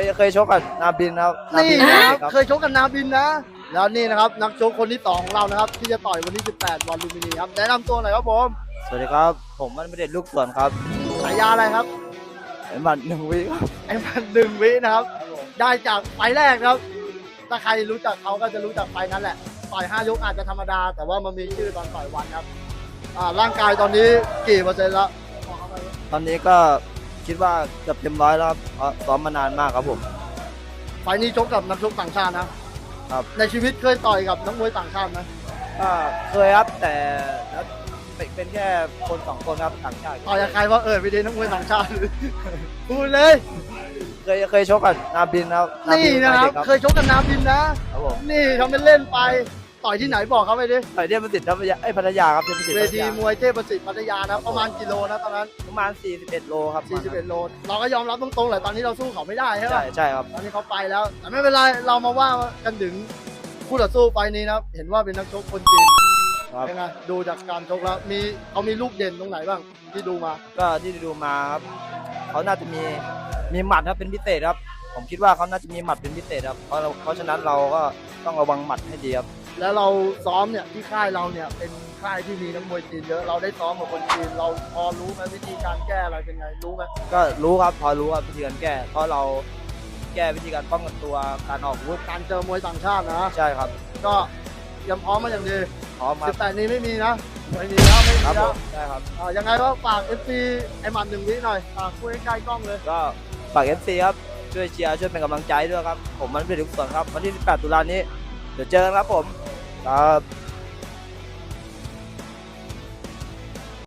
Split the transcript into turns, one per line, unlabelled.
ยเคยชกกับนาบินครับา
นี่
บิ
นะครับเคยชกกับนาบินนะ แล้วนี่นะครับนักชกคนที่สองของเรานะครับ ที่จะต่อยวันที่ 18 วันลุมพินีครับแนะนำตัวหน่อยครับผม
สวัสดีครับ ผมมันไม่เด็ดลูกสวนครับ
ฉายาอะไรครับ
ไอ้หมัดหนึ่งวิครับ
ไอ้มันดึงวินะครับ ได้จากไฟล์แรกครับ ถ้าใครรู้จักเขาก็จะรู้จักไฟล์นั้นแหละ ต่อยห้ายกอาจจะธรรมดา แต่ว่ามันมีชื่อตอนต่อยวันครับ อ่าร่างกายตอนนี้กี่เปอร์เซ็นต์แล้วบอกเขาไป
ตอนนี้ก็ คิดว่าเกือบเต็มร้อยแล้วครับเพราะซ้อมมานานมากครับผม
ไฟล์นี้ชกกับนักชกต่างชาตินะครับ ในชีวิตเคยต่อยกับนักมวยต่างชาติไหม
ก็เคยครับแต่แล้วเป็นเป็นแค่คนสองคนครับต่างชาติ
ต่อยกับใครว่าเออไปดีนักมวยต่างชาติ พูดเลย
เคยเคยชกกับนาบินครับา
นี่
บิ
นะครับ
ตอ
เคยชกกับนาบินนะ
ครับผม
นี่ทำเป็นเล่นไป ต่อยที่ไหนบอกเขาไปดิ
ต่อยเทียมประสิทธิ์พัทยาไอ้ยพัทยาครับเทียมประสิทธิ์
เว
พัท
ที
ยาม
วยเทพประสิทธิ์พัทยานะประมาณกิโลนะตอนนั้น
ประมาณ 41 โลครับ
41โลเราก็ยอมรับตรงๆแหละตอนนี้เราสู้เขาไม่ได้ใช่ไหม
ใช่ใช่ครับ
ตอนนี้เขาไปแล้ว แต่ไม่เป็นไรเรามาว่ากันถึงคู่ต่อสู้ไปนี้นะครับเห็นว่าเป็นนักชกคนจีน
ครับ
เป็นไงดูจากการชกแล้วมีเขามีลูกเด่นตรงไหนบ้างที่ดูมา
ก็ที่ดูมาครับเขาน่าจะมีมีหมัดครับเป็นพิเศษครับ ผมคิดว่าเขาน่าจะมีหมัดเป็นพิเศษครับเพราะเราเพราะฉะนั้นเราก็ต้องระวังหมัดให้ดีครับ
แล้วเราซ้อมเนี่ยที่ค่ายเราเนี่ยเป็นค่ายที่มีนักมวยจีนเยอะเราได้ซ้อมกับคนจีนเราพอรู้ไหมวิธีการแก้อะไรเป็นไงรู้ไหม
ก็รู้ครับพอรู้ครับวิธีการแก้ เพราะเราแก้วิธีการป้องกันตัวการออกอาวุธ
การเจอมวยต่างชาตินะ
ใช่ครับ
ก็เตรียมพร้อมมาอย่างดี
พร้อมครับ
18นี้ไม่มีนะไม่มีแล้วไม่มี
ครับผ
แล้ว
มใช่ครับ
อ่ายังไงก็ฝาก FC ไอ้หมันหนึ่งวิหน่อยฝากคุยใกล้ๆกล้องเลย
ก็ฝากเอฟซีครับช่วยเชียร์ช่วยเป็นกำลังใจด้วยครับ ผมมันเป็นทุกส่วนครับวันที่ 18 ตุลานี้เดี๋ยวเจอกันครับผม ครับ